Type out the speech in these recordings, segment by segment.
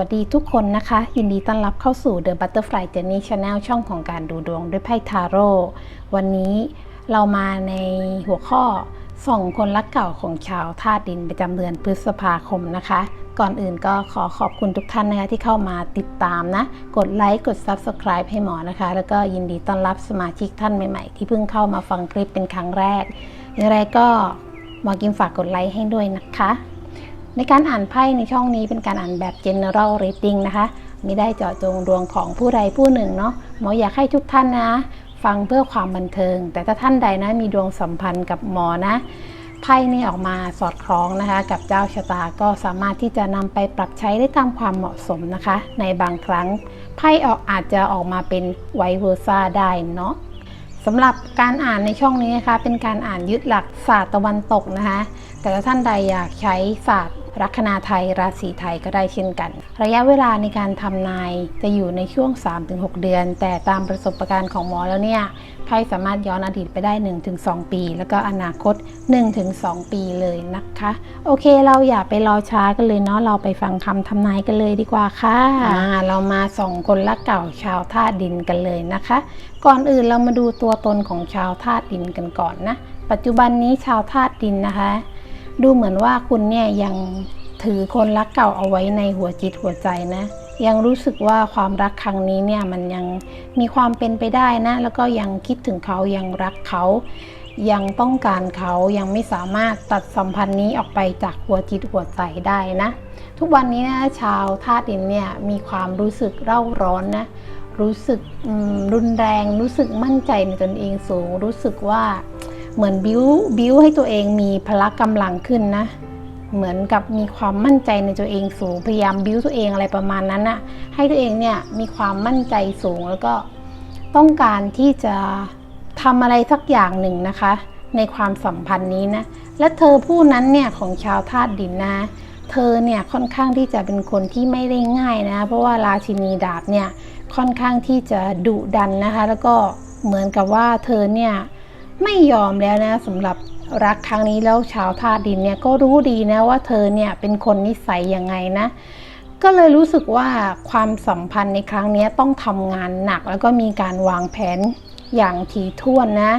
สวัสดีค่ะสวัสดีทุกคนนะคะ ยินดีต้อนรับเข้าสู่ The Butterfly Journey Channel ช่องของการดูดวงด้วยไพ่ทาโร่วันนี้เรามาในหัวข้อส่องคนรักเก่าของชาวธาตุดินประจำเดือนพฤษภาคมนะคะ ก่อนอื่นก็ขอขอบคุณทุกท่านนะคะที่เข้ามาติดตามนะ กดไลค์กด Subscribe ให้หมอนะคะ แล้วก็ยินดีต้อนรับสมาชิกท่านใหม่ๆ ที่เพิ่งเข้ามาฟังคลิปเป็นครั้งแรกอย่างไรก็หมอกิมฝากกดไลค์ให้ด้วยนะคะ ในการอ่านไพ่ในช่องนี้เป็นการอ่านแบบ general reading นะคะไม่ได้เจาะจงดวงของผู้ใดผู้หนึ่งเนาะหมออยากให้ทุกท่านนะ ฟังเพื่อความบันเทิง แต่ถ้าท่านใดนะมีดวงสัมพันธ์กับหมอนะไพ่นี่ออกมาสอดคล้องนะคะ กับเจ้าชะตาก็สามารถที่จะนำไปปรับใช้ได้ตามความเหมาะสมนะคะ ในบางครั้งไพ่ออกอาจจะออกมาเป็นไวเวอร์ซ่าได้เนาะสำหรับการอ่านในช่องนี้นะคะ เป็นการอ่านยึดหลักศาสตร์ตะวันตกนะคะ แต่ถ้าท่านใดอยากใช้ศาสตร์ ลัคนาไทยราศีไทยก็ได้เช่นกัน ระยะเวลาในการทำนายจะอยู่ในช่วง 3-6 เดือน แต่ตามประสบการณ์ของหมอแล้วเนี่ยไพ่สามารถย้อนอดีตไปได้ 1-2 ปี แล้วก็อนาคต 1-2 ปีเลยนะคะ โอเคเราอย่าไปรอช้ากันเลยเนาะเราไปฟังคำทำนายกันเลยดีกว่าค่ะอ่าเรามาส่องคนละเก่าชาวธาตุดินกันเลยนะคะ ก่อนอื่นเรามาดูตัวตนของชาวธาตุดินกันก่อนนะ ปัจจุบันนี้ชาวธาตุดินนะคะ ดูเหมือนว่าคุณเนี่ยยังถือคนรักเก่าเอาไว้ในหัวจิตหัวใจนะ ยังรู้สึกว่าความรักครั้งนี้เนี่ยมันยังมีความเป็นไปได้นะ แล้วก็ยังคิดถึงเขายังรักเขายังต้องการเขายังไม่สามารถตัดสัมพันธ์นี้ออกไปจากหัวจิตหัวใจได้นะ ทุกวันนี้นะชาวธาตุดินเนี่ยมีความรู้สึกเร่าร้อนนะรู้สึกรุนแรง รู้สึกมั่นใจในตนเองสูง รู้สึกว่า เหมือนบิ้วบิ้วให้ตัวเองมีพละกำลังขึ้นนะ เหมือนกับมีความมั่นใจในตัวเองสูง พยายามบิ้วตัวเองอะไรประมาณนั้นนะให้ตัวเองเนี่ยมีความมั่นใจสูงแล้วก็ต้องการที่จะทำอะไรสักอย่างหนึ่งนะคะ ในความสัมพันธ์นี้นะ และเธอผู้นั้นเนี่ยของชาวธาตุดินนะ เธอเนี่ยค่อนข้างที่จะเป็นคนที่ไม่ได้ง่ายนะ เพราะว่าราชินีดาบเนี่ยค่อนข้างที่จะดุดันนะคะ แล้วก็เหมือนกับว่าเธอเนี่ย ไม่ยอมแล้วนะสำหรับรักครั้งนี้แล้วชาวธาตุดินเนี่ยก็รู้ดีนะว่าเธอเนี่ยเป็นคนนิสัยยังไงนะ ก็เลยรู้สึกว่าความสัมพันธ์ในครั้งนี้ต้องทำงานหนักแล้วก็มีการวางแผนอย่างถี่ถ้วนนะ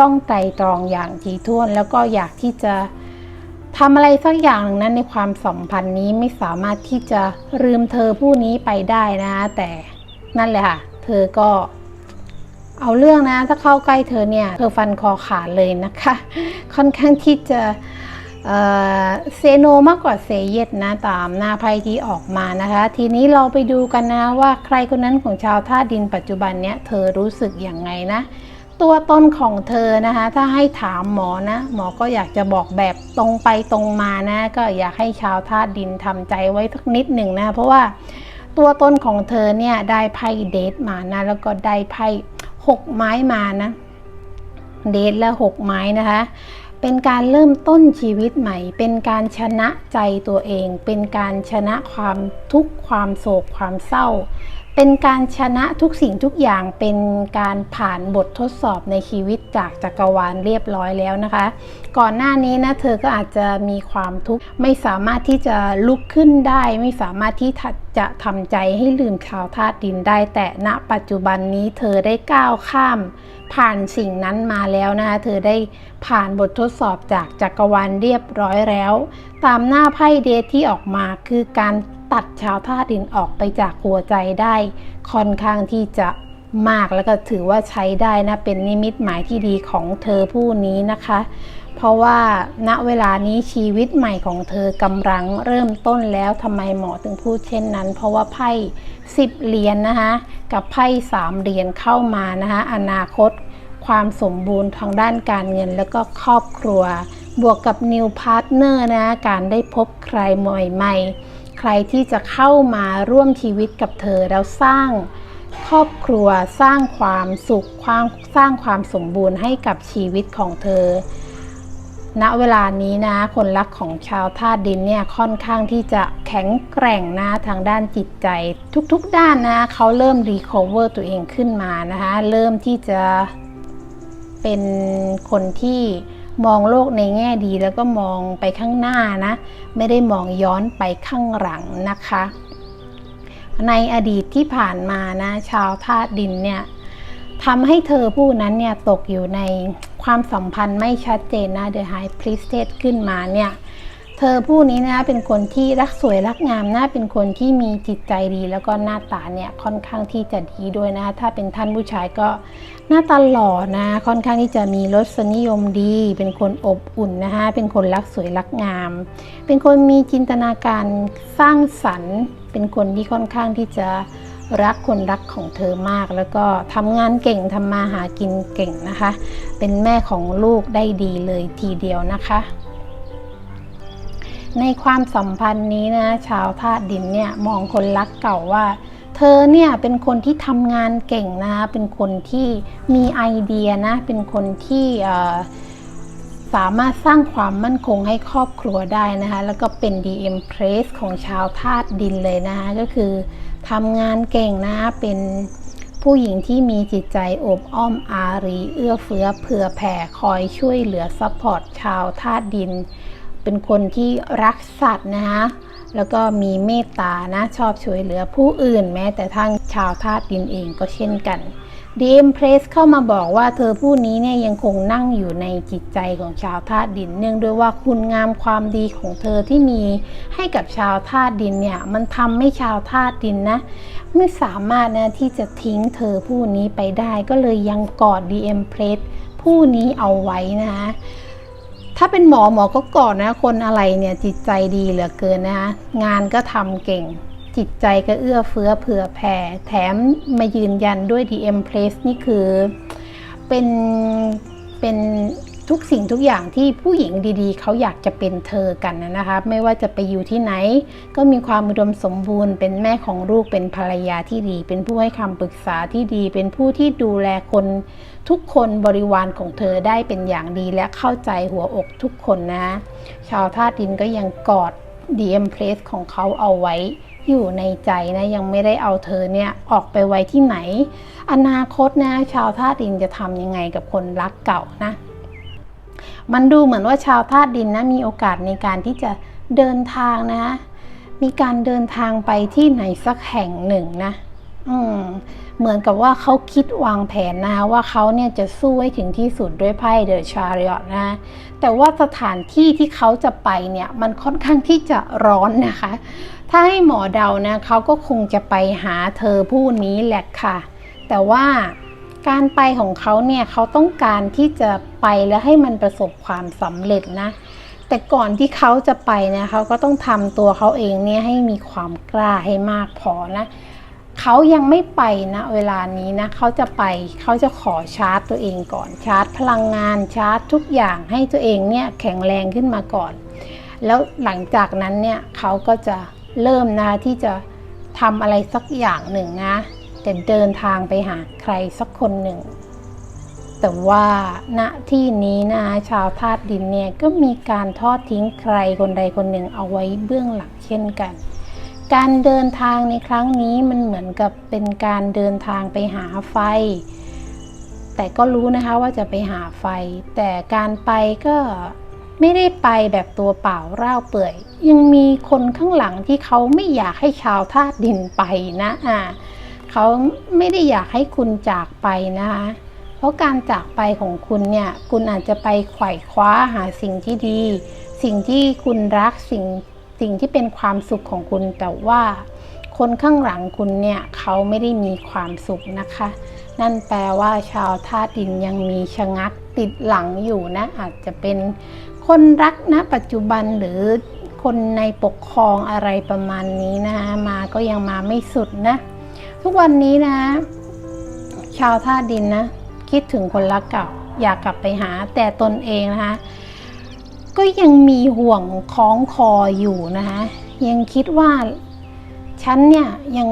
ต้องไตรตรองอย่างถี่ถ้วน แล้วก็อยากที่จะทำอะไรสักอย่างหนึ่งนั้นในความสัมพันธ์นี้ไม่สามารถที่จะลืมเธอผู้นี้ไปได้นะ แต่นั่นแหละค่ะ เธอก็ เอาเรื่องนะถ้าเข้าใกล้เธอเนี่ยเธอฟันคอขาดเลยนะคะ ค่อนข้างที่จะเซโนมากกว่าเซเยตนะตามหน้าไพ่ที่ออกมานะคะ ทีนี้เราไปดูกันนะว่าใครคนนั้นของชาวธาดินปัจจุบันเนี้ยเธอรู้สึกอย่างไงนะ ตัวตนของเธอนะคะ ถ้าให้ถามหมอนะ หมอก็อยากจะบอกแบบตรงไปตรงมานะ ก็อยากให้ชาวธาดินทำใจไว้สักนิดหนึ่งนะ เพราะว่าตัวตนของเธอเนี่ยได้ไพ่เดทมานะ แล้วก็ได้ไพ่ หกไม้มานะ เดทและหกไม้นะคะ เป็นการเริ่มต้นชีวิตใหม่ เป็นการชนะใจตัวเอง เป็นการชนะความทุกข์ความโศกความเศร้า เป็นการชนะทุกสิ่งทุกอย่าง เป็นการผ่านบททดสอบในชีวิตจากจักรวาลเรียบร้อยแล้วนะคะ ก่อนหน้านี้นะเธอก็อาจจะมีความทุกข์ ไม่สามารถที่จะลุกขึ้นได้ ไม่สามารถที่จะทำใจให้ลืมชาวธาตุดินได้ แต่ณปัจจุบันนี้เธอได้ก้าวข้าม ผ่านสิ่งนั้นมาแล้วนะคะเธอได้ผ่านบททดสอบจากจักรวาลเรียบร้อยแล้ว ตามหน้าไพ่เดทที่ออกมาคือการตัดชาวท่าดินออกไปจากหัวใจได้ ค่อนข้างที่จะ มากแล้วก็ถือว่าใช้ได้นะ เป็นนิมิตหมายที่ดีของเธอผู้นี้นะคะ เพราะว่าณเวลานี้ชีวิตใหม่ของเธอกำลังเริ่มต้นแล้วทำไมหมอถึงพูดเช่นนั้น เพราะว่าไพ่สิบเหรียญนนะคะกับไพ่สามเหรียญเข้ามานะคะอนาคต ความสมบูรณ์ทางด้านการเงินแล้วก็ครอบครัว บวกกับ New Partner นะการได้พบใครใหม่ๆใครที่จะเข้ามาร่วมชีวิตกับเธอแล้วสร้าง ครอบครัวสร้างความสุขความสร้างความสมบูรณ์ให้กับชีวิตของเธอ ณ เวลานี้นะ คนรักของชาวธาตุดินเนี่ยค่อนข้างที่จะแข็งแกร่งนะทางด้านจิตใจ ทุกๆด้านนะเขาเริ่มรีคอเวอร์ตัวเองขึ้นมานะคะเริ่มที่จะเป็นคนที่มองโลกในแง่ดีแล้วก็มองไปข้างหน้านะ ไม่ได้มองย้อนไปข้างหลังนะคะ ในอดีตที่ผ่านมานะ ชาวธาตุดินเนี่ยทำให้เธอผู้นั้นเนี่ยตกอยู่ในความสัมพันธ์ไม่ชัดเจนนะ The High Priestess ขึ้นมาเนี่ยเธอผู้นี้นะเป็นคนที่รักสวยรักงามนะเป็นคนที่มีจิตใจดี แล้วก็หน้าตาเนี่ยค่อนข้างที่จะดีด้วยนะ ถ้าเป็นท่านผู้ชายก็หน้าตาหล่อนะ ค่อนข้างที่จะมีรสนิยมดี เป็นคนอบอุ่นนะคะเป็นคนรักสวยรักงาม เป็นคนมีจินตนาการสร้างสรรค์ เป็นคนที่ค่อนข้างที่จะรักคนรักของเธอมาก แล้วก็ทำงานเก่งทำมาหากินเก่งนะคะ เป็นแม่ของลูกได้ดีเลยทีเดียวนะคะ ในความสัมพันธ์นี้นะชาวธาตุดินเนี่ยมองคนรักเก่าว่า เธอเนี่ยเป็นคนที่ทำงานเก่งนะคะเป็นคนที่มีไอเดียนะ เป็นคนที่ สามารถสร้างความมั่นคงให้ครอบครัวได้นะคะ แล้วก็เป็น DM p r e s s ของชาวธาตุดินเลยนะคะ ก็คือทำงานเก่งนะเป็นผู้หญิงที่มีจิตใจอบอ้อมอารี เอื้อเฟื้อเผื่อแผ่คอยช่วยเหลือซัพพอร์ตชาวธาตุดิน เป็นคนที่รักสัตว์นะคะแล้วก็มีเมตตานะชอบช่วยเหลือผู้อื่นแม้แต่ทางชาวธาตุดินเองก็เช่นกัน DM Press เข้ามาบอกว่าเธอผู้นี้เนี่ยยังคงนั่งอยู่ในจิตใจของชาวธาตุดิน เนื่องด้วยว่าคุณงามความดีของเธอที่มีให้กับชาวธาตุดินเนี่ยมันทำให้ชาวธาตุดินนะไม่สามารถนะที่จะทิ้งเธอผู้นี้ไปได้ก็เลยยังกอด DM Press ผู้นี้เอาไว้นะคะถ้าเป็นหมอหมอก็กอดนะคนอะไรเนี่ยจิตใจดีเหลือเกินนะคะงานก็ทำเก่ง จิตใจก็เอื้อเฟื้อเผื่อแผ่ แถมมายืนยันด้วย DM Press นี่คือเป็นเป็นทุกสิ่งทุกอย่างที่ผู้หญิงดีๆ เขาอยากจะเป็นเธอกันนะคะไม่ว่าจะไปอยู่ที่ไหน ก็มีความอุดมสมบูรณ์ เป็นแม่ของลูกเป็นภรรยาที่ดี เป็นผู้ให้คำปรึกษาที่ดี เป็นผู้ที่ดูแลคนทุกคนบริวารของเธอได้เป็นอย่างดีและเข้าใจหัวอกทุกคนนะ ชาวธาตุดินก็ยังกอด DM Press ของเขาเอาไว้ อยู่ในใจนะยังไม่ได้เอาเธอเนี่ยออกไปไว้ที่ไหน อนาคตนะชาวธาตุดินจะทำยังไงกับคนรักเก่านะ มันดูเหมือนว่าชาวธาตุดินนะมีโอกาสในการที่จะเดินทางนะ มีการเดินทางไปที่ไหนสักแห่งหนึ่งนะอืมเหมือนกับว่าเขาคิดวางแผนนะว่าเขาเนี่ยจะสู้ให้ถึงที่สุดด้วยไพ่เดอะชาริอตนะแต่ว่าสถานที่ที่เขาจะไปเนี่ยมันค่อนข้างที่จะร้อนนะคะ ถ้าให้หมอเดานะเขาก็คงจะไปหาเธอผู้นี้แหละค่ะ แต่ว่าการไปของเขาเนี่ยเขาต้องการที่จะไปแล้วให้มันประสบความสำเร็จนะ แต่ก่อนที่เขาจะไปนะเขาก็ต้องทำตัวเขาเองเนี่ยให้มีความกล้าให้มากพอนะเขายังไม่ไปนะเวลานี้นะเขาจะไปเขาจะขอชาร์จตัวเองก่อนชาร์จพลังงานชาร์จทุกอย่างให้ตัวเองเนี่ยแข็งแรงขึ้นมาก่อน แล้วหลังจากนั้นเนี่ยเขาก็จะ เริ่มนะที่จะทำอะไรสักอย่างหนึ่งนะจะเดินทางไปหาใครสักคนหนึ่ง แต่ว่าณที่นี้นะชาวธาตุดินเนี่ยก็มีการทอดทิ้งใครคนใดคนหนึ่งเอาไว้เบื้องหลังเช่นกัน การเดินทางในครั้งนี้มันเหมือนกับเป็นการเดินทางไปหาไฟ แต่ก็รู้นะคะว่าจะไปหาไฟ แต่การไปก็ ไม่ได้ไปแบบตัวเปล่าเร่าเปื่อย ยังมีคนข้างหลังที่เขาไม่อยากให้ชาวธาตุดินไปนะอ่าเขาไม่ได้อยากให้คุณจากไปนะคะเพราะการจากไปของคุณเนี่ยคุณอาจจะไปไขว่คว้าหาสิ่งที่ดี สิ่งที่คุณรักสิ่งสิ่งที่เป็นความสุขของคุณแต่ว่าคนข้างหลังคุณเนี่ยเขาไม่ได้มีความสุขนะคะ นั่นแปลว่าชาวธาตุดินยังมีชะงักติดหลังอยู่นะอาจจะเป็น คนรักนะปัจจุบันหรือคนในปกครองอะไรประมาณนี้นะมาก็ยังมาไม่สุดนะ ทุกวันนี้นะ ชาวธาดินนะ คิดถึงคนรักเก่า อยากกลับไปหาแต่ตนเองนะคะก็ยังมีห่วงคล้องคออยู่นะคะยังคิดว่าฉันเนี่ยยัง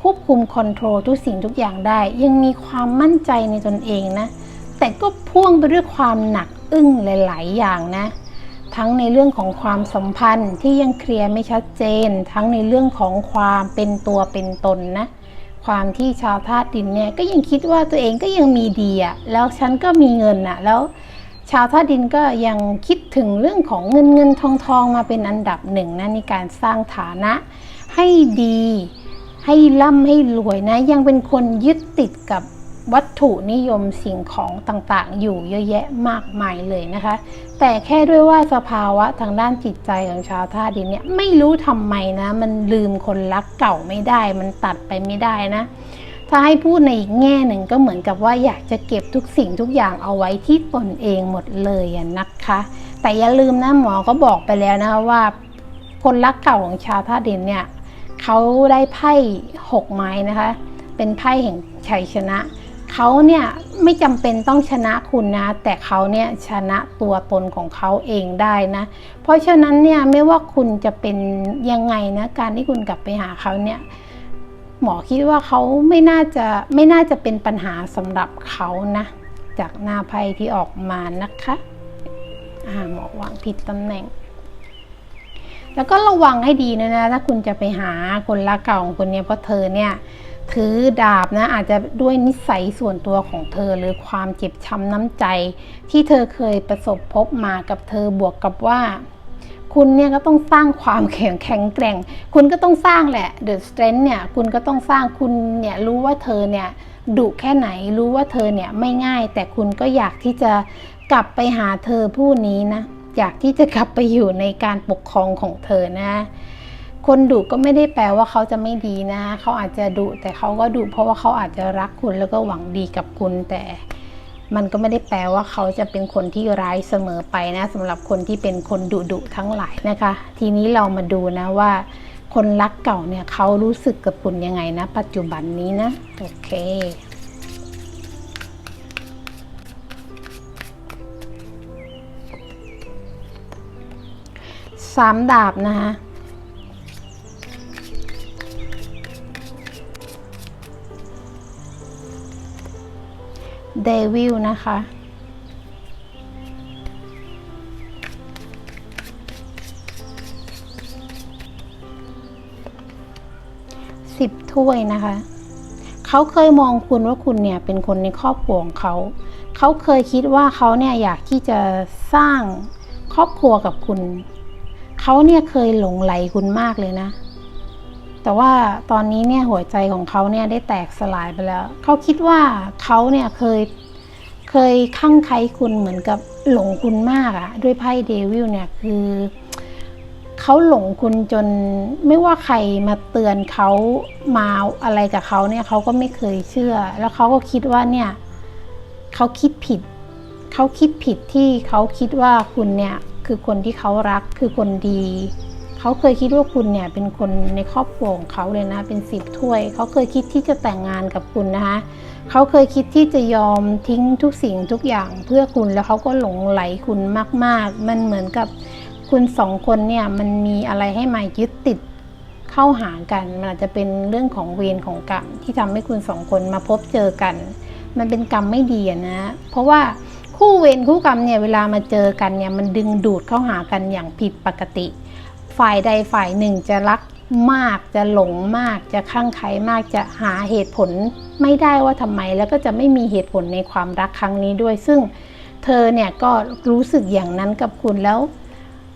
ควบคุมคอนโทรลทุกสิ่งทุกอย่างได้ ยังมีความมั่นใจในตนเองนะ แต่ก็พ่วงไปด้วยความหนัก อึ้งหลาย ๆ อย่างนะ ทั้งในเรื่องของความสัมพันธ์ที่ยังเคลียร์ไม่ชัดเจน ทั้งในเรื่องของความเป็นตัวเป็นตนนะ ความที่ชาวธาตุดินเนี่ยก็ยังคิดว่าตัวเองก็ยังมีดีอะแล้วฉันก็มีเงินอะแล้วชาวธาตุดินก็ยังคิดถึงเรื่องของเงินเงินทองทองมาเป็นอันดับหนึ่งนะในการสร้างฐานะให้ดี ให้ร่ำให้รวยนะ ยังเป็นคนยึดติดกับ วัตถุนิยมสิ่งของต่างๆ อยู่เยอะแยะมากมายเลยนะคะ แต่แค่ด้วยว่าสภาวะทางด้านจิตใจของชาวธาดินเนี่ยไม่รู้ทำไมนะ มันลืมคนรักเก่าไม่ได้ มันตัดไปไม่ได้นะ ถ้าให้พูดในอีกแง่หนึ่งก็เหมือนกับว่าอยากจะเก็บทุกสิ่งทุกอย่างเอาไว้ที่ตนเองหมดเลยนะคะ แต่อย่าลืมนะหมอก็บอกไปแล้วนะคะว่า คนรักเก่าของชาวธาดินเนี่ยเขาได้ไพ่หกไม้นะคะ เป็นไพ่แห่งชัยชนะ เขาเนี่ยไม่จำเป็นต้องชนะคุณนะ แต่เขาเนี่ยชนะตัวตนของเขาเองได้นะ เพราะฉะนั้นเนี่ยไม่ว่าคุณจะเป็นยังไงนะการที่คุณกลับไปหาเขาเนี่ยหมอคิดว่าเขาไม่น่าจะไม่น่าจะเป็นปัญหาสำหรับเขานะ จากหน้าไพ่ที่ออกมานะคะอ่าหมอวางผิดตำแหน่ง แล้วก็ระวังให้ดีนะนะถ้าคุณจะไปหาคนรักเก่าของคุณเนี่ยเพราะเธอเนี่ย ถือดาบนะอาจจะด้วยนิสัยส่วนตัวของเธอ หรือความเจ็บช้ำน้ำใจ ที่เธอเคยประสบพบมากับเธอบวกกับว่า คุณเนี่ยก็ต้องสร้างความแข็งแข็งแกร่ง คุณก็ต้องสร้างแหละ the strength เนี่ยคุณก็ต้องสร้างคุณเนี่ยรู้ว่าเธอเนี่ยดุแค่ไหนรู้ว่าเธอเนี่ยไม่ง่าย แต่คุณก็อยากที่จะกลับไปหาเธอผู้นี้นะอยากที่จะกลับไปอยู่ในการปกครองของเธอนะ คนดุก็ไม่ได้แปลว่าเขาจะไม่ดีนะ เขาอาจจะดุแต่เขาก็ดุเพราะว่าเขาอาจจะรักคุณแล้วก็หวังดีกับคุณ แต่มันก็ไม่ได้แปลว่าเขาจะเป็นคนที่ร้ายเสมอไปนะสำหรับคนที่เป็นคนดุดุทั้งหลายนะคะ ทีนี้เรามาดูนะว่า คนรักเก่าเนี่ยเขารู้สึกกับคุณยังไงนะ ปัจจุบันนี้นะโอเคสามดาบนะคะ เดวิลนะคะ สิบถ้วยนะคะ เขาเคยมองคุณว่าคุณเนี่ยเป็นคนในครอบครัวของเขา เขาเคยคิดว่าเขาเนี่ยอยากที่จะสร้างครอบครัวกับคุณ เขาเนี่ยเคยหลงไหลคุณมากเลยนะ แต่ว่าตอนนี้เนี่ยหัวใจของเขาเนี่ยได้แตกสลายไปแล้ว เขาคิดว่าเขาเนี่ยเคยเคยข้างใครคุณเหมือนกับหลงคุณมากอะด้วยไพ่เดวิลเนี่ยคือเขาหลงคุณจนไม่ว่าใครมาเตือนเขามาอะไรกับเขาเนี่ยเขาก็ไม่เคยเชื่อ แล้วเขาก็คิดว่าเนี่ยเขาคิดผิดเขาคิดผิดที่เขาคิดว่าคุณเนี่ยคือคนที่เขารักคือคนดี เขาเคยคิดว่าคุณเนี่ยเป็นคนในครอบครัวของเขาเลยนะ เป็นสิบถ้วย เขาเคยคิดที่จะแต่งงานกับคุณนะคะเขาเคยคิดที่จะยอมทิ้งทุกสิ่งทุกอย่างเพื่อคุณแล้วเขาก็หลงไหลคุณมาก ๆ มันเหมือนกับคุณสองคนเนี่ยมันมีอะไรให้มายึดติดเข้าหากันมันอาจจะเป็นเรื่องของเวรของกรรมที่ทำให้คุณสองคนมาพบเจอกัน มันเป็นกรรมไม่ดีอะนะ เพราะว่าคู่เวรคู่กรรมเนี่ยเวลามาเจอกันเนี่ยมันดึงดูดเข้าหากันอย่างผิดปกติ ฝ่ายใดฝ่ายหนึ่งจะรักมากจะหลงมากจะข้างใครมากจะหาเหตุผลไม่ได้ว่าทำไมแล้วก็จะไม่มีเหตุผลในความรักครั้งนี้ด้วย ซึ่งเธอเนี่ยก็รู้สึกอย่างนั้นกับคุณแล้ว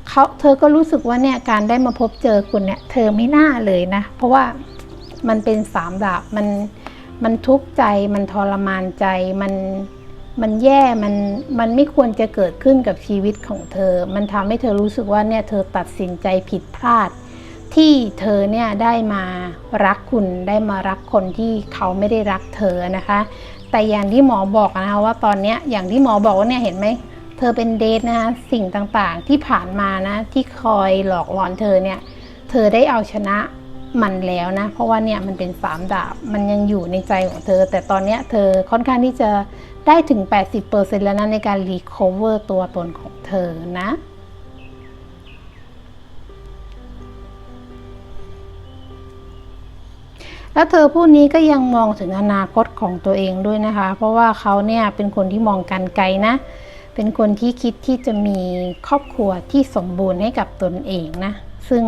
เขาเธอก็รู้สึกว่าเนี่ยการได้มาพบเจอคุณเนี่ยเธอไม่น่าเลยนะ เพราะว่ามันเป็นสามดาบมันมันทุกข์ใจมันทรมานใจมัน มันแย่มันมันไม่ควรจะเกิดขึ้นกับชีวิตของเธอ มันทำให้เธอรู้สึกว่าเนี่ยเธอตัดสินใจผิดพลาด ที่เธอเนี่ยได้มารักคุณได้มารักคนที่เขาไม่ได้รักเธอนะคะ แต่อย่างที่หมอบอกนะคะว่าตอนเนี้ยอย่างที่หมอบอกว่าเนี่ยเห็นไหมเธอเป็นเดทนะคะสิ่งต่างๆที่ผ่านมานะที่คอยหลอกหลอนเธอเนี่ยเธอได้เอาชนะมันแล้วนะ เพราะว่าเนี่ยมันเป็นสามดาบมันยังอยู่ในใจของเธอ แต่ตอนเนี้ยเธอค่อนข้างที่จะ ได้ถึง 80%แล้วนะในการรีคอเวอร์ตัวตนของเธอนะแล้วเธอผู้นี้ก็ยังมองถึงอนาคตของตัวเองด้วยนะคะ เพราะว่าเขาเนี่ยเป็นคนที่มองการไกลนะ เป็นคนที่คิดที่จะมีครอบครัวที่สมบูรณ์ให้กับตนเองนะ ซึ่ง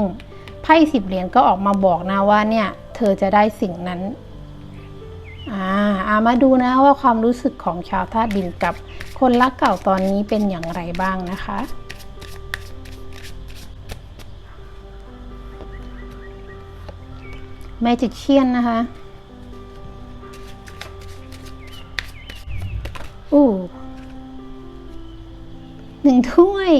ไพ่สิบเหรียญก็ออกมาบอกนะว่าเนี่ยเธอจะได้สิ่งนั้น อ่าอามาดูนะว่าความรู้สึกของชาวธาตุดินกับคนรักเก่าตอนนี้เป็นอย่างไรบ้างนะคะแมจิกเชียนนะคะอู้หนึ่งถ้วย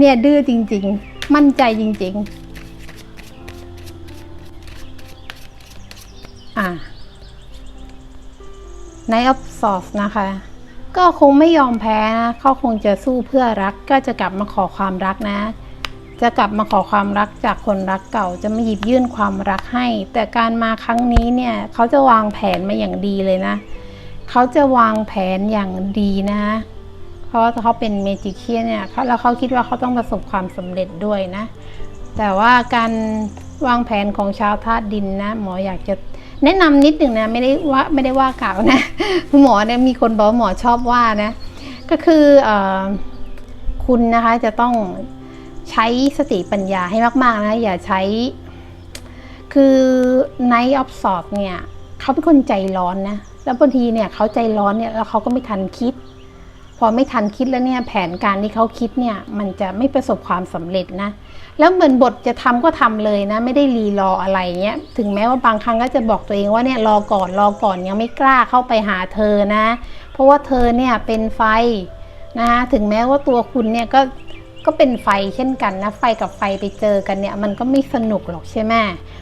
เนี่ยดื้อจริง ๆ มั่นใจจริง ๆ อะ Night of Swords นะคะ ก็คงไม่ยอมแพ้นะ เขาคงจะสู้เพื่อรัก ก็จะกลับมาขอความรักนะ จะกลับมาขอความรักจากคนรักเก่า จะมาหยิบยื่นความรักให้ แต่การมาครั้งนี้เนี่ย เขาจะวางแผนมาอย่างดีเลยนะ เขาจะวางแผนอย่างดีนะเพราะเขาเป็นเมจิเคียนเนี่ยแล้วเขาคิดว่าเขาต้องประสบความสำเร็จด้วยนะ แต่ว่าการวางแผนของชาวธาตุดินนะ หมออยากจะ แนะนำนิดหนึ่งนะไม่ได้ว่าไม่ได้ว่ากล่าวนะหมอเนี่ยมีคนบอกหมอชอบว่านะก็คืออคุณนะคะจะต้องใช้สติปัญญาให้มาก ๆ นะอย่าใช้ คือ Night of s o r t เนี่ยเขาเป็นคนใจร้อนนะ แล้วบางทีเนี่ยเขาใจร้อนเนี่ยแล้วเขาก็ไม่ทันคิด พอไม่ทันคิดแล้วเนี่ยแผนการที่เขาคิดเนี่ยมันจะไม่ประสบความสำเร็จนะ แล้วเหมือนบทจะทำก็ทำเลยนะ ไม่ได้รีรออะไรเงี้ยถึงแม้ว่าบางครั้งก็จะบอกตัวเองว่าเนี่ยรอก่อนรอก่อนยังไม่กล้าเข้าไปหาเธอนะ เพราะว่าเธอเนี่ยเป็นไฟนะคะถึงแม้ว่าตัวคุณเนี่ยก็ก็เป็นไฟเช่นกันนะ ไฟกับไฟไปเจอกันเนี่ย มันก็ไม่สนุกหรอกใช่ไหม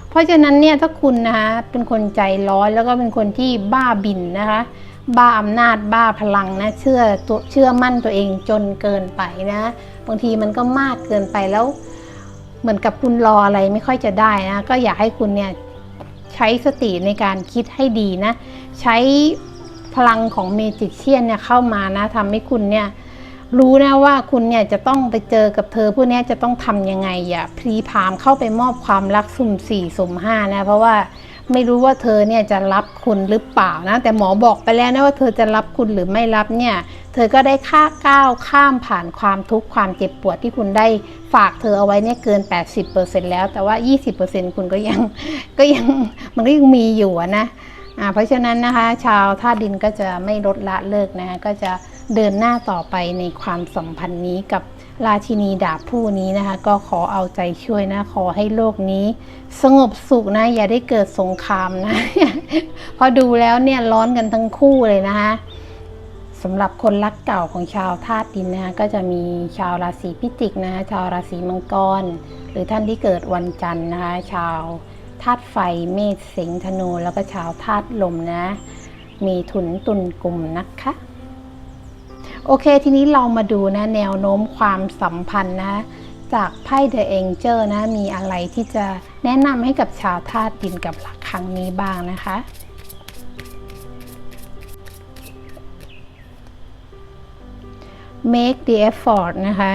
เพราะฉะนั้นเนี่ยถ้าคุณนะคะเป็นคนใจร้อนแล้วก็เป็นคนที่บ้าบินนะคะ บ้าอำนาจบ้าพลังนะเชื่อตัวเชื่อมั่นตัวเองจนเกินไปนะ บางทีมันก็มากเกินไปแล้ว เหมือนกับคุณรออะไรไม่ค่อยจะได้นะ ก็อยากให้คุณเนี่ยใช้สติในการคิดให้ดีนะ ใช้พลังของเมจิกเชียนเนี่ยเข้ามานะทำให้คุณเนี่ยรู้นะว่าคุณเนี่ยจะต้องไปเจอกับเธอผู้นี้จะต้องทำยังไงอย่าพลีพามเข้าไปมอบความรักสุ่มสี่สุ่มห้านะ เพราะว่า ไม่รู้ว่าเธอเนี่ยจะรับคุณหรือเปล่านะ แต่หมอบอกไปแล้วนะว่าเธอจะรับคุณหรือไม่รับเนี่ย เธอก็ได้ค่าก้าวข้ามผ่านความทุกข์ความเจ็บปวดที่คุณได้ฝากเธอเอาไว้เนี่ยเกิน 80%แล้ว แต่ว่า 20%คุณก็ยังก็ยังมันก็ยังมีอยู่นะอ่าเพราะฉะนั้นนะคะ ชาวธาตุดินก็จะไม่ลดละเลิกนะก็จะเดินหน้าต่อไปในความสัมพันธ์นี้กับ ราชินีดาบผู้นี้นะคะ ก็ขอเอาใจช่วยนะ ขอให้โลกนี้ สงบสุขนะ อย่าได้เกิดสงครามนะพอดูแล้วเนี่ยร้อนกันทั้งคู่เลยนะคะสำหรับคนรักเก่าของชาวธาตุดินนะคะก็จะมีชาวราศีพิจิกนะคะชาวราศีมังกร หรือท่านที่เกิดวันจันทร์นะคะ ชาวธาตุไฟเมษสิงห์ธนู แล้วก็ชาวธาตุลมนะ มีถุนตุนกลุ่มนะคะ โอเค ทีนี้เรามาดูนะแนวโน้มความสัมพันธ์นะ จากไพ่ The Angel นะ มีอะไรที่จะแนะนำให้กับชาวธาตุดินกับหลักครั้งนี้บ้างนะคะ make the effort นะคะ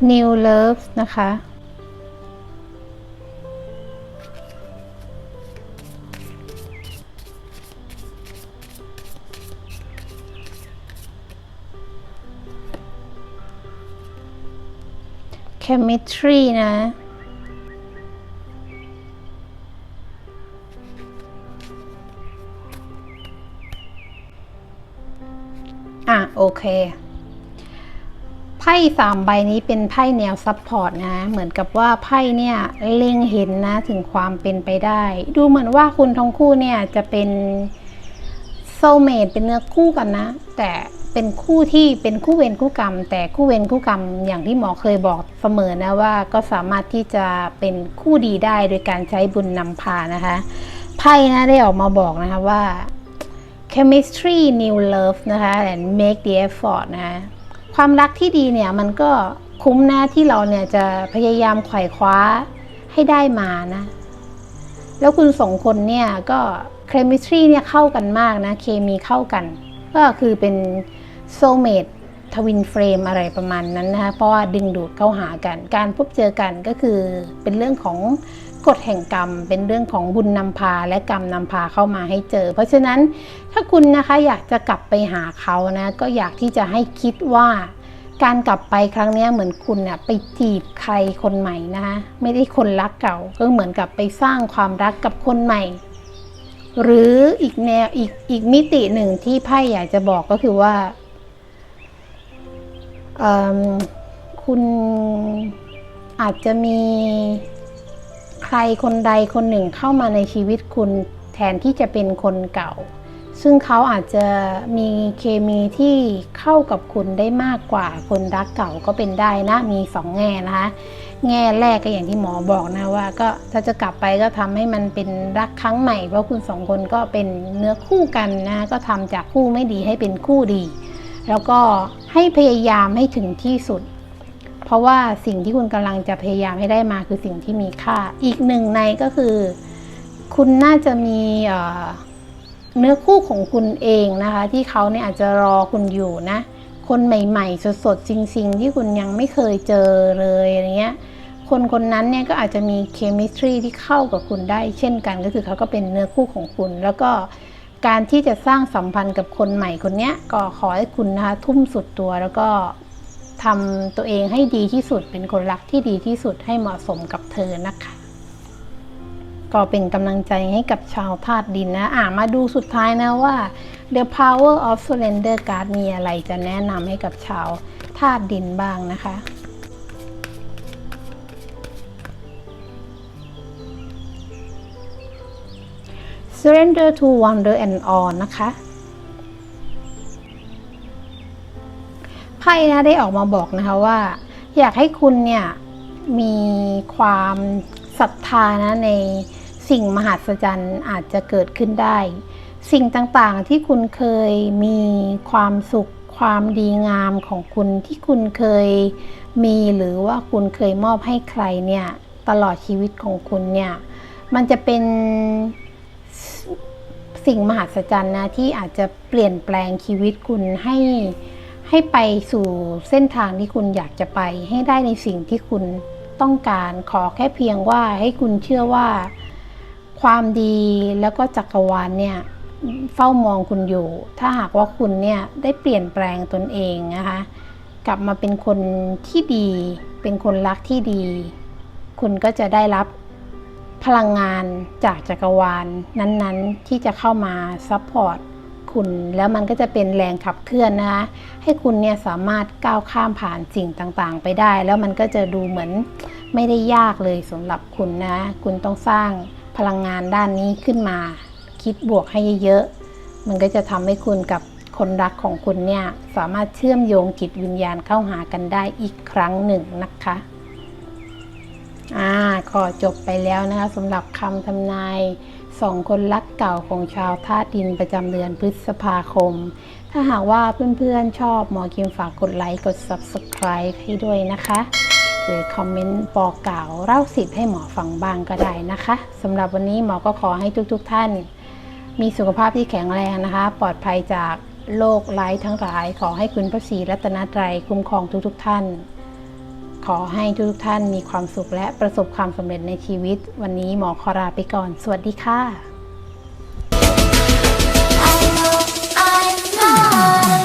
new love นะคะ chemistry นะอะ โอเค ไพ่สามใบนี้เป็นไพ่แนวซับพอร์ตนะ เหมือนกับว่าไพ่เนี่ยเล็งเห็นนะถึงความเป็นไปได้ ดูเหมือนว่าคุณทั้งคู่เนี่ยจะเป็นโซเมตเป็นเนื้อคู่กันนะ แต่เป็นคู่ที่เป็นคู่เวรคู่กรรม แต่คู่เวรคู่กรรมอย่างที่หมอเคยบอกเสมอนะว่าก็สามารถที่จะเป็นคู่ดีได้โดยการใช้บุญนำพานะคะไพ่นะได้ออกมาบอกนะคะว่า chemistry new love นะคะ and make the effort นะคะ ความรักที่ดีเนี่ยมันก็คุ้มนะที่เราเนี่ยจะพยายามไขว่คว้าให้ได้มานะ แล้วคุณสองคนเนี่ยก็เคมีทรีเนี่ยเข้ากันมากนะ เคมีเข้ากัน ก็คือเป็นโซเมตทวินเฟรมอะไรประมาณนั้นนะคะเพราะว่าดึงดูดเข้าหากัน การพบเจอกันก็คือเป็นเรื่องของ กฎแห่งกรรม เป็นเรื่องของบุญนำพาและกรรมนำพาเข้ามาให้เจอ เพราะฉะนั้นถ้าคุณนะคะอยากจะกลับไปหาเขานะก็อยากที่จะให้คิดว่า การกลับไปครั้งนี้เหมือนคุณเนี่ยไปจีบใครคนใหม่นะคะไม่ได้คนรักเก่าก็เหมือนกับไปสร้างความรักกับคนใหม่ หรืออีกแนวอีกอีกมิติหนึ่งที่ไพ่อยากจะบอกก็คือว่าคุณอาจจะมี ใครคนใดคนหนึ่งเข้ามาในชีวิตคุณแทนที่จะเป็นคนเก่า ซึ่งเขาอาจจะมีเคมีที่เข้ากับคุณได้มากกว่าคนรักเก่าก็เป็นได้นะ มีสองแง่นะคะ แง่แรกก็อย่างที่หมอบอกนะว่า ก็ถ้าจะกลับไปก็ทำให้มันเป็นรักครั้งใหม่ เพราะคุณสองคนก็เป็นเนื้อคู่กันนะ ก็ทำจากคู่ไม่ดีให้เป็นคู่ดี แล้วก็ให้พยายามให้ถึงที่สุด เพราะว่าสิ่งที่คุณกำลังจะพยายามให้ได้มาคือสิ่งที่มีค่า อีกหนึ่งในก็คือ คุณน่าจะมีเนื้อคู่ของคุณเองนะคะ ที่เขาเนี่ยอาจจะรอคุณอยู่นะ คนใหม่ๆ สดๆจริง ๆ ที่คุณยังไม่เคยเจอเลยอะไรเงี้ยคนคนนั้นเนี่ยก็อาจจะมีเคมิสตรีที่เข้ากับคุณได้ เช่นกันก็คือเขาก็เป็นเนื้อคู่ของคุณ แล้วก็การที่จะสร้างสัมพันธ์กับคนใหม่คนนี้ก็ขอให้คุณนะคะทุ่มสุดตัวแล้วก็ ทำตัวเองให้ดีที่สุด เป็นคนรักที่ดีที่สุดให้เหมาะสมกับเธอนะคะ ก็เป็นกำลังใจให้กับชาวธาตุดินนะ อ่ามาดูสุดท้ายนะว่า The Power of Surrender Card มีอะไรจะแนะนำให้กับชาวธาตุดินบ้างนะคะ Surrender to wonder and awe นะคะ ไพ่นะได้ออกมาบอกนะคะว่า อยากให้คุณเนี่ยมีความศรัทธานะในสิ่งมหัศจรรย์อาจจะเกิดขึ้นได้ สิ่งต่างๆที่คุณเคยมีความสุขความดีงามของคุณที่คุณเคยมีหรือว่าคุณเคยมอบให้ใครเนี่ยตลอดชีวิตของคุณเนี่ยมันจะเป็นสิ่งมหัศจรรย์นะที่อาจจะเปลี่ยนแปลงชีวิตคุณให้ ให้ไปสู่เส้นทางที่คุณอยากจะไป ให้ได้ในสิ่งที่คุณต้องการ ขอแค่เพียงว่าให้คุณเชื่อว่า ความดีแล้วก็จักรวาลเนี่ยเฝ้ามองคุณอยู่ ถ้าหากว่าคุณเนี่ยได้เปลี่ยนแปลงตนเองนะคะ กลับมาเป็นคนที่ดี เป็นคนรักที่ดี คุณก็จะได้รับพลังงานจากจักรวาลนั้นๆ ที่จะเข้ามาซัพพอร์ต คุณแล้วมันก็จะเป็นแรงขับเคลื่อนนะคะ ให้คุณเนี่ยสามารถก้าวข้ามผ่านสิ่งต่างๆ ไปได้ แล้วมันก็จะดูเหมือนไม่ได้ยากเลยสำหรับคุณนะ คุณต้องสร้างพลังงานด้านนี้ขึ้นมา คิดบวกให้เยอะๆมันก็จะทำให้คุณกับคนรักของคุณเนี่ยสามารถเชื่อมโยงจิตวิญญาณเข้าหากันได้อีกครั้งหนึ่งนะคะอ่าก็จบไปแล้วนะคะสำหรับคำทำนาย สองคนรักเก่าของชาวธาตุดินประจำเดือนพฤษภาคม ถ้าหากว่าเพื่อนๆชอบหมอคิมฝากกดไลค์กด Subscribe ให้ด้วยนะคะ หรือคอมเมนต์บอกกล่าวเล่าสิทธิ์ให้หมอฟังบ้างก็ได้นะคะสำหรับวันนี้หมอก็ขอให้ทุกๆท่าน มีสุขภาพที่แข็งแรงนะคะ ปลอดภัยจากโรคร้ายทั้งหลาย ขอให้คุณพระศรีรัตนตรัยคุ้มครองทุกๆท่าน ขอให้ทุกท่านมีความสุขและประสบความสำเร็จในชีวิต วันนี้หมอคอลาไปก่อน สวัสดีค่ะ I love, I love.